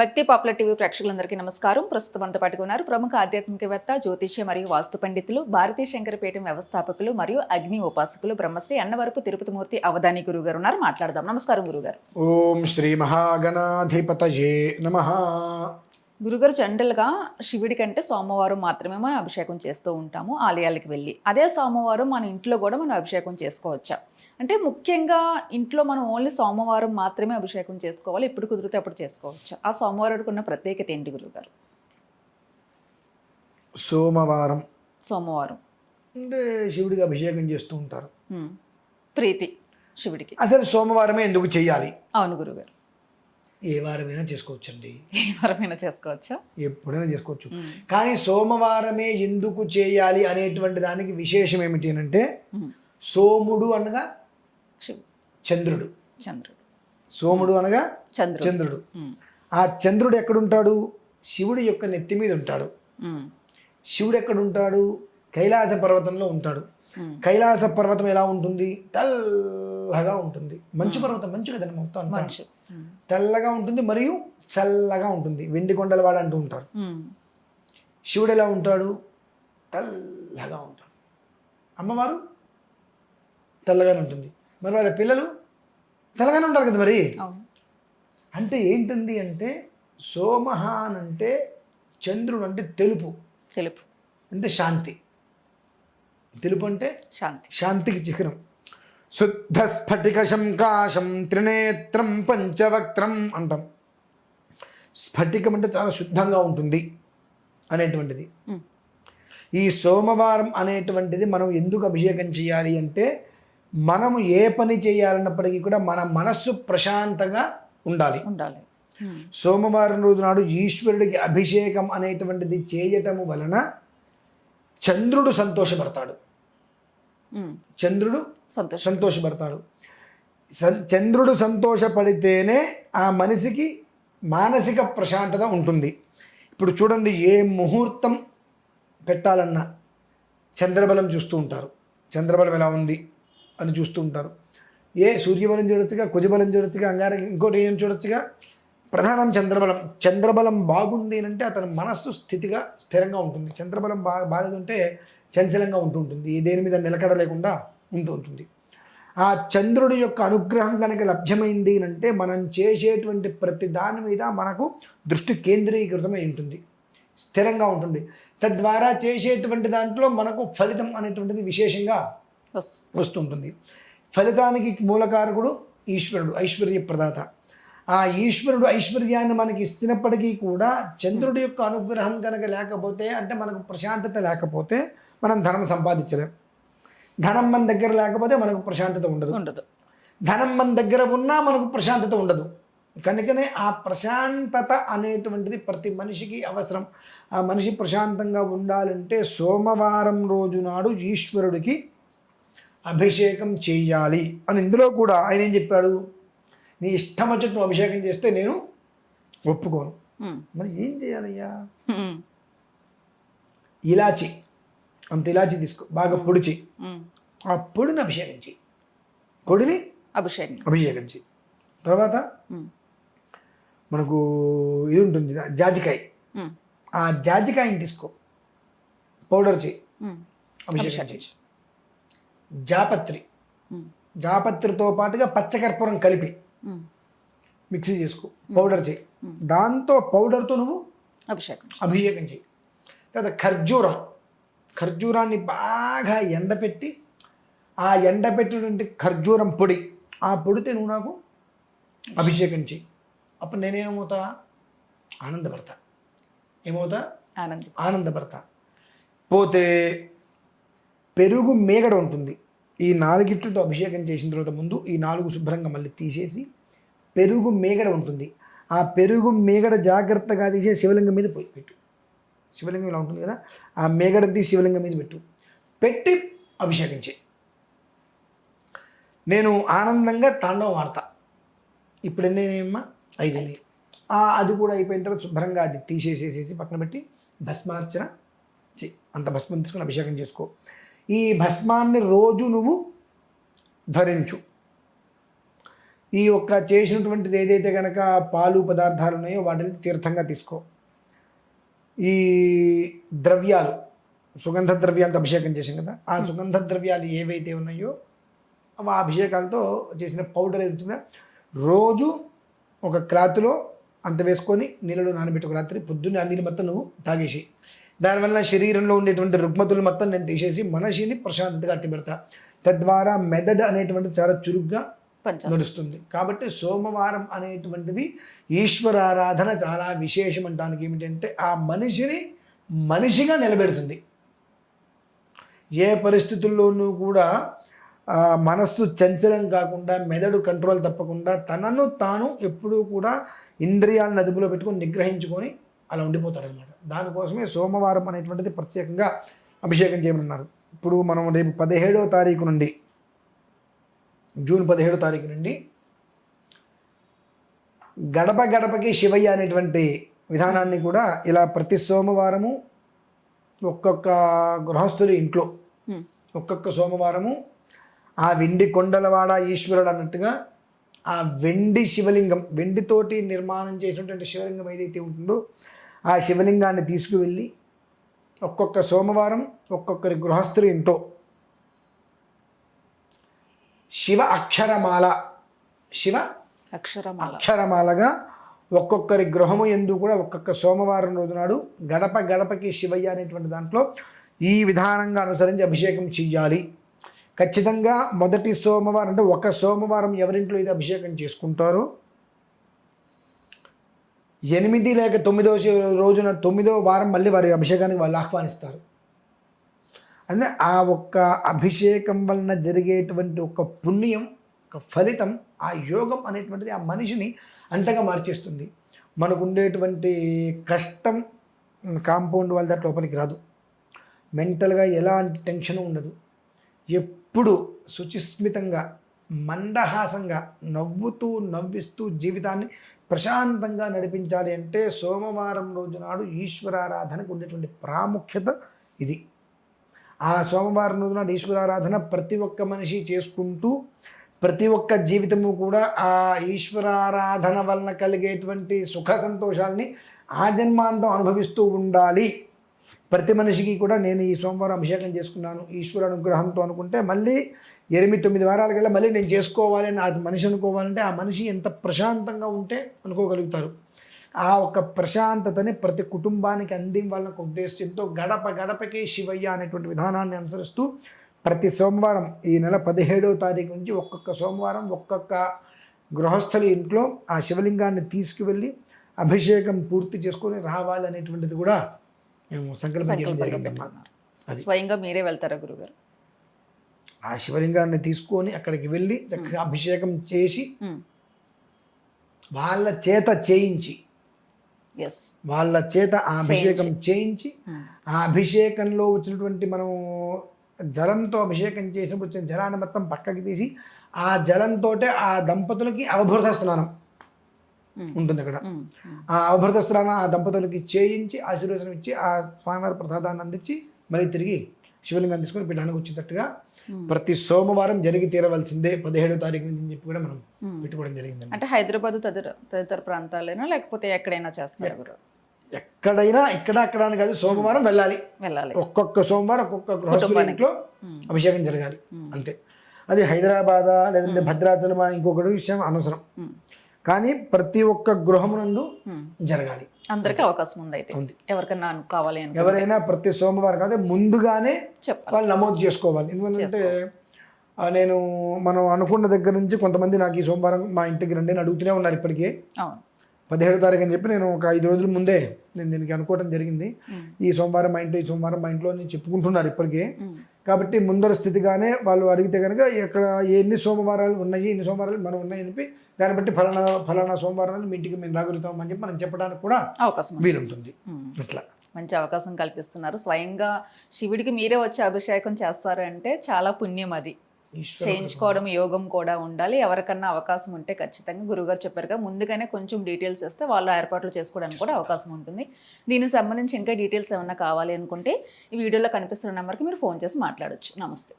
భక్తి popular TV ప్రేక్షకులందరికీ నమస్కారం. ప్రస్తుతం మనతో పాటుగా ఉన్నారు ప్రముఖ ఆధ్యాత్మికవేత్త జ్యోతిష్య మరియు వాస్తు పండితులు భారతీయ శంకరపేట వ్యవస్థాపకులు మరియు అగ్ని ఉపాసకులు బ్రహ్మశ్రీ అన్నవరపు తిరుపతిమూర్తి అవధాని గురువు గారు ఉన్నారు. మాట్లాడదాం. నమస్కారం గురుగారు. ఓం శ్రీ మహాగణాధిపతయే నమ. గురుగారు జనరల్గా శివుడి కంటే సోమవారం మాత్రమే మనం అభిషేకం చేస్తూ ఉంటాము ఆలయాలకు వెళ్ళి. అదే సోమవారం మన ఇంట్లో కూడా మనం అభిషేకం చేసుకోవచ్చా? అంటే ముఖ్యంగా ఇంట్లో మనం ఓన్లీ సోమవారం మాత్రమే అభిషేకం చేసుకోవాలి ఎప్పుడు కుదిరితే అప్పుడు చేసుకోవచ్చా? ఆ సోమవారానికి ఉన్న ప్రత్యేకత ఏంటి గురుగారు? సోమవారం. సోమవారం. అంటే శివుడికి అభిషేకం చేస్తూ ఉంటారు. ప్రీతి శివుడికి. అసలు సోమవారమే ఎందుకు చేయాలి? అవును గురుగారు. ఏ వారమైనా చేసుకోవచ్చండి. ఏ వారమైనా చేసుకోవచ్చా? ఎప్పుడైనా చేసుకోవచ్చు. కానీ సోమవారమే ఎందుకు చేయాలి అనేటువంటి దానికి విశేషం ఏమిటి అంటే. సోముడు అనగా చంద్రుడు. చంద్రుడు. సోముడు అనగా చంద్రుడు. చంద్రుడు. ఆ చంద్రుడు ఎక్కడుంటాడు? శివుడి యొక్క నెత్తి మీద ఉంటాడు. శివుడు ఎక్కడుంటాడు? కైలాస పర్వతంలో ఉంటాడు. కైలాస పర్వతం ఎలా ఉంటుంది? తెల్లగా ఉంటుంది. మంచు పర్వతం మంచు కదండి మొత్తం మంచు. తెల్లగా ఉంటుంది మరియు చల్లగా ఉంటుంది. వెండి కొండల వాడు అంటూ ఉంటారు. శివుడు ఎలా ఉంటాడు? తెల్లగా ఉంటాడు. అమ్మవారు తెల్లగానే ఉంటుంది. మరి వాళ్ళ పిల్లలు తెల్లగానే ఉంటారు కదా మరి? అంటే ఏంటండి అంటే సోమహాన్ అంటే చంద్రుడు అంటే తెలుపు. తెలుపు. అంటే శాంతి. తెలుపు అంటే శాంతి. శాంతికి చిహ్నం. శుద్ధ స్ఫటిక శంకాశం త్రినేత్రం పంచవక్త్రం అంటాం స్ఫటికం అంటే చాలా శుద్ధంగా ఉంటుంది అనేటువంటిది. ఈ సోమవారం అనేటువంటిది మనం ఎందుకు అభిషేకం చేయాలి అంటే మనము ఏ పని చేయాలన్నప్పటికీ కూడా మన మనస్సు ప్రశాంతంగా ఉండాలి ఉండాలి. సోమవారం రోజు నాడు ఈశ్వరుడికి అభిషేకం అనేటువంటిది చేయటము వలన చంద్రుడు సంతోషపడతాడు. చంద్రుడు సంతోషపడతాడు. చంద్రుడు సంతోషపడితేనే ఆ మనిషికి మానసిక ప్రశాంతత ఉంటుంది. ఇప్పుడు చూడండి ఏ ముహూర్తం పెట్టాలన్నా చంద్రబలం చూస్తూ ఉంటారు. చంద్రబలం ఎలా ఉంది అని చూస్తూ ఉంటారు. ఏ సూర్యబలం చూడొచ్చుగా కుజబలం చూడొచ్చుగా అంగారక ఇంకోటి ఏం చూడొచ్చుగా? ప్రధానం చంద్రబలం. చంద్రబలం బాగుంది అని అంటే అతని మనస్సు స్థితిగా స్థిరంగా ఉంటుంది. చంద్రబలం బాగా బాగుంటే చంచలంగా ఉంటుంటుంది దేని మీద నిలకడ లేకుండా ఉంటూ ఉంటుంది ఆ చంద్రుడి యొక్క అనుగ్రహం కనుక లభ్యమైంది అంటే మనం చేసేటువంటి ప్రతి దాని మీద మనకు దృష్టి కేంద్రీకృతమై ఉంటుంది. స్థిరంగా ఉంటుంది. తద్వారా చేసేటువంటి దాంట్లో మనకు ఫలితం అనేటువంటిది విశేషంగా వస్తుంటుంది. ఫలితానికి మూలకారకుడు ఈశ్వరుడు ఐశ్వర్య ప్రదాత. ఆ ఈశ్వరుడు ఐశ్వర్యాన్ని మనకి ఇస్తున్నప్పటికీ కూడా చంద్రుడి యొక్క అనుగ్రహం కనుక లేకపోతే అంటే మనకు ప్రశాంతత లేకపోతే మనం ధనం సంపాదించలేం. ధనం మన దగ్గర లేకపోతే మనకు ప్రశాంతత ఉండదు. ఉండదు. ధనం మన దగ్గర ఉన్నా మనకు ప్రశాంతత ఉండదు. కనుకనే ఆ ప్రశాంతత అనేటువంటిది ప్రతి మనిషికి అవసరం. ఆ మనిషి ప్రశాంతంగా ఉండాలంటే సోమవారం రోజు నాడు ఈశ్వరుడికి అభిషేకం చేయాలి అని ఇందులో కూడా ఆయన ఏం చెప్పాడు? నీ ఇష్టం వచ్చి నువ్వు అభిషేకం చేస్తే నేను ఒప్పుకోను. మరి ఏం చేయాలయ్యా. ఇలాచి. అంత ఇలాచి తీసుకో బాగా పొడి చెయ్యి హ్మ్. ఆ పొడిని అభిషేకం చెయ్యి పొడిని అభిషేకం అభిషేకం చెయ్యి తర్వాత. మనకు ఇది ఉంటుంది జాజికాయ. ఆ జాజికాయని తీసుకో. పౌడర్ చేయి. అభిషేకం చేయి. జాపత్రి. జాపత్రితో పాటుగా పచ్చకర్పూరం కలిపి. మిక్సీ చేసుకో పౌడర్ చేయి. దాంతో పౌడర్తో నువ్వు అభిషేకం అభిషేకం చేయి. తర్వాత ఖర్జూరం. ఖర్జూరాన్ని బాగా ఎండపెట్టి ఆ ఎండపెట్టినటువంటి ఖర్జూరం పొడి ఆ పొడితే నువ్వు నాకు అభిషేకం చెయ్యి. అప్పుడు నేనేమవుతా ఆనందపడతా. ఏమవుతా? ఆనందం ఆనందపడతా. పోతే పెరుగు మేగడ ఉంటుంది. ఈ నాలుగిట్లతో అభిషేకం చేసిన తర్వాత ముందు ఈ నాలుగు శుభ్రంగా మళ్ళీ తీసేసి పెరుగు మేగడ ఉంటుంది. ఆ పెరుగు మేగడ జాగ్రత్తగా తీసే శివలింగం మీద పోయి పెట్టు. శివలింగం ఇలా ఉంటుంది కదా ఆ మేగడ తీసి శివలింగం మీద పెట్టు. పెట్టి అభిషేకించే. నేను ఆనందంగా తాండవం ఆడతా ఇప్పుడు ఎన్నేనమ్మా ఐదు అది కూడా అయిపోయిన తర్వాత శుభ్రంగా అది తీసేసేసేసి పక్కన పెట్టి భస్మార్చన చెయ్యి అంత భస్మం తీసుకుని అభిషేకం చేసుకో. ఈ భస్మాన్ని రోజు నువ్వు ధరించు. ఈ యొక్క చేసినటువంటిది ఏదైతే కనుక పాలు పదార్థాలు ఉన్నాయో వాటిని తీర్థంగా తీసుకో. ఈ ద్రవ్యాలు సుగంధ ద్రవ్యాలతో అభిషేకం చేసాం కదా ఆ సుగంధ ద్రవ్యాలు ఏవైతే ఉన్నాయో అవి ఆ అభిషేకాలతో చేసిన పౌడర్ ఏదైతుందో రోజు ఒక క్లాత్లో అంత వేసుకొని నీళ్ళలో నానబెట్టి ఒక రాత్రి పొద్దున్నే ఆ నీళ్ళు మొత్తం నువ్వు తాగేసి దానివల్ల శరీరంలో ఉండేటువంటి రుగ్మతులు మొత్తం నేను తీసేసి మనషిని ప్రశాంతతగా అట్టి పెడతా తద్వారా మెదడు అనేటువంటిది చాలా చురుగ్గా నడుస్తుంది. కాబట్టి సోమవారం అనేటువంటిది ఈశ్వరారాధన చాలా విశేషం అంటానికి ఏమిటంటే ఆ మనిషిని మనిషిగా నిలబెడుతుంది. ఏ పరిస్థితుల్లోనూ కూడా మనస్సు చంచలం కాకుండా మెదడు కంట్రోల్ తప్పకుండా తనను తాను ఎప్పుడూ కూడా ఇంద్రియాలను అదుపులో పెట్టుకొని నిగ్రహించుకొని అలా ఉండిపోతాడు అనమాట దానికోసమే సోమవారం అనేటువంటిది ప్రత్యేకంగా అభిషేకం చేయమన్నారు. ఇప్పుడు మనం రేపు పదిహేడవ తారీఖు నుండి జూన్ పదిహేడో తారీఖు నుండి గడప గడపకి శివయ్య అనేటువంటి విధానాన్ని కూడా ఇలా ప్రతి సోమవారము ఒక్కొక్క గృహస్థుడి ఇంట్లో. ఒక్కొక్క సోమవారము ఆ వెండి కొండలవాడ ఈశ్వరుడు అన్నట్టుగా ఆ వెండి శివలింగం వెండితోటి నిర్మాణం చేసినటువంటి శివలింగం ఏదైతే ఉంటుందో ఆ శివలింగాన్ని తీసుకువెళ్ళి ఒక్కొక్క సోమవారం ఒక్కొక్కరి గృహస్థుడి ఇంట్లో శివ అక్షరమాల శివ అక్షరమాల. అక్షరమాలగా ఒక్కొక్కరి గృహము ఎందు కూడా ఒక్కొక్క సోమవారం రోజు నాడు గడప గడపకి శివయ్య అనేటువంటి దాంట్లో ఈ విధానంగా అనుసరించి అభిషేకం చెయ్యాలి. ఖచ్చితంగా మొదటి సోమవారం అంటే ఒక సోమవారం ఎవరింట్లో ఇది అభిషేకం చేసుకుంటారో? ఎనిమిది లేక తొమ్మిదో రోజున తొమ్మిదో వారం మళ్ళీ వారి అభిషేకానికి వాళ్ళు ఆహ్వానిస్తారు. అంటే ఆ ఒక్క అభిషేకం వలన జరిగేటువంటి ఒక పుణ్యం ఒక ఫలితం ఆ యోగం అనేటువంటిది ఆ మనిషిని అంతగా మార్చేస్తుంది. మనకు ఉండేటువంటి కష్టం కాంపౌండ్ వాళ్ళ దాటి లోపలికి రాదు. మెంటల్గా ఎలాంటి టెన్షన్ ఉండదు. ఎప్పుడు సుచిస్మితంగా మందహాసంగా నవ్వుతూ నవ్విస్తూ జీవితాన్ని ప్రశాంతంగా నడిపించాలి అంటే సోమవారం రోజు నాడు ఈశ్వరారాధనకు ఉండేటువంటి ప్రాముఖ్యత ఇది. ఆ సోమవారం రోజున ఈశ్వరారాధన ప్రతి ఒక్క మనిషి చేసుకుంటూ ప్రతి ఒక్క జీవితము కూడా ఆ ఈశ్వరారాధన వలన కలిగేటువంటి సుఖ సంతోషాలని ఆ జన్మాంతం అనుభవిస్తూ ఉండాలి. ప్రతి మనిషికి కూడా నేను ఈ సోమవారం అభిషేకం చేసుకున్నాను ఈశ్వర అనుగ్రహంతో అనుకుంటే మళ్ళీ ఎనిమిది తొమ్మిది వారాలకల్లా మళ్ళీ నేను చేసుకోవాలని అది మనిషి అనుకోవాలంటే ఆ మనిషి ఎంత ప్రశాంతంగా ఉంటే అనుకోగలుగుతారు. ఆ ఒక ప్రశాంతతని ప్రతి కుటుంబానికి అందివ్వాలన్న ఒక ఉద్దేశంతో గడప గడపకి శివయ్య అనేటువంటి విధానాన్ని అనుసరిస్తూ ప్రతి సోమవారం ఈ నెల పదిహేడవ తారీఖు నుంచి ఒక్కొక్క సోమవారం ఒక్కొక్క గృహస్థలి ఇంట్లో ఆ శివలింగాన్ని తీసుకువెళ్ళి అభిషేకం పూర్తి చేసుకొని రావాలి అనేటువంటిది కూడా మేము సంకల్పం జరిగిందమ్మా. స్వయంగా మీరే వెళ్తారా గురుగారు ఆ శివలింగాన్ని తీసుకొని అక్కడికి వెళ్ళి చక్కగా అభిషేకం చేసి. వాళ్ళ చేత చేయించి వాళ్ళ చేత ఆ అభిషేకం చేయించి. ఆ అభిషేకంలో వచ్చినటువంటి మనం జలంతో అభిషేకం చేసినప్పుడు వచ్చిన జలాన్ని మొత్తం పక్కకి తీసి ఆ జలంతో ఆ దంపతులకి అవభృత స్నానం. ఉంటుంది అక్కడ. ఆ అవభృత స్నానం ఆ దంపతులకి చేయించి ఆశీర్వచనం ఇచ్చి ఆ స్వామివారి ప్రసాదాన్ని అందించి మళ్ళీ తిరిగి శివలింగం తీసుకొని పీఠానికి వచ్చేటట్టుగా. ప్రతి సోమవారం జరిగి తీరవలసిందే పదిహేడో తారీఖు నుంచి చెప్పి కూడా మనం ఉమ్. పెట్టుకోవడం జరిగిందండి అంటే హైదరాబాద్ తదితర తదితర ప్రాంతాలైనా లేకపోతే ఎక్కడైనా చేస్తారా ఎక్కడైనా ఇక్కడ అక్కడ అని కాదు సోమవారం వెళ్ళాలి. వెళ్ళాలి. ఒక్కొక్క సోమవారం ఒక్కొక్క గృహస్థుల ఉమ్. అభిషేకం జరగాలి. అంతే. అది హైదరాబాదా లేదంటే భద్రాచలమా ఇంకొకటి విషయం అనవసరం. కానీ ప్రతి ఒక్క గృహమునందు. జరగాలి. అందరికీ అవకాశం ఉంది. అయితే అను- కావాలి ఎవరైనా ప్రతి సోమవారం కాదు ముందుగానే వాళ్ళు నమోదు చేసుకోవాలి. ఎందుకంటే నేను మనం అనుకున్న దగ్గర నుంచి కొంతమంది నాకు ఈ సోమవారం మా ఇంటికి రండి అని అడుగుతూనే ఉన్నారు ఇప్పటికే. పదిహేడు తారీఖు అని చెప్పి నేను ఒక ఐదు రోజుల ముందే నేను దీనికి అనుకోవడం జరిగింది. ఈ సోమవారం మా ఇంట్లో ఈ సోమవారం మా ఇంట్లో అని చెప్పుకుంటున్నారు ఇప్పటికే. కాబట్టి ముందర స్థితిగానే వాళ్ళు అడిగితే కనుక ఇక్కడ ఎన్ని సోమవారాలు ఉన్నాయి ఎన్ని సోమవారాలు మనం ఉన్నాయి అని చెప్పి దాన్ని బట్టి ఫలానా ఫలానా సోమవారం నాడు మీ ఇంటికి మేము రాగలుగుతాం అని చెప్పి మనం చెప్పడానికి కూడా అవకాశం. వీలుంటుంది. ఇట్లా మంచి అవకాశం కల్పిస్తున్నారు స్వయంగా శివుడికి మీరే వచ్చి అభిషేకం చేస్తారు అంటే చాలా పుణ్యం అది చేయించుకోవడం యోగం కూడా ఉండాలి. ఎవరికన్నా అవకాశం ఉంటే ఖచ్చితంగా గురుగారు చెప్పారుగా. ముందుగానే కొంచెం డీటెయిల్స్ ఇస్తే వాళ్ళు ఏర్పాట్లు చేసుకోవడానికి కూడా అవకాశం ఉంటుంది. దీనికి సంబంధించి ఇంకా డీటెయిల్స్ ఏమన్నా కావాలి అనుకుంటే ఈ వీడియోలో కనిపిస్తున్న నెంబర్కి మీరు ఫోన్ చేసి మాట్లాడొచ్చు. నమస్తే.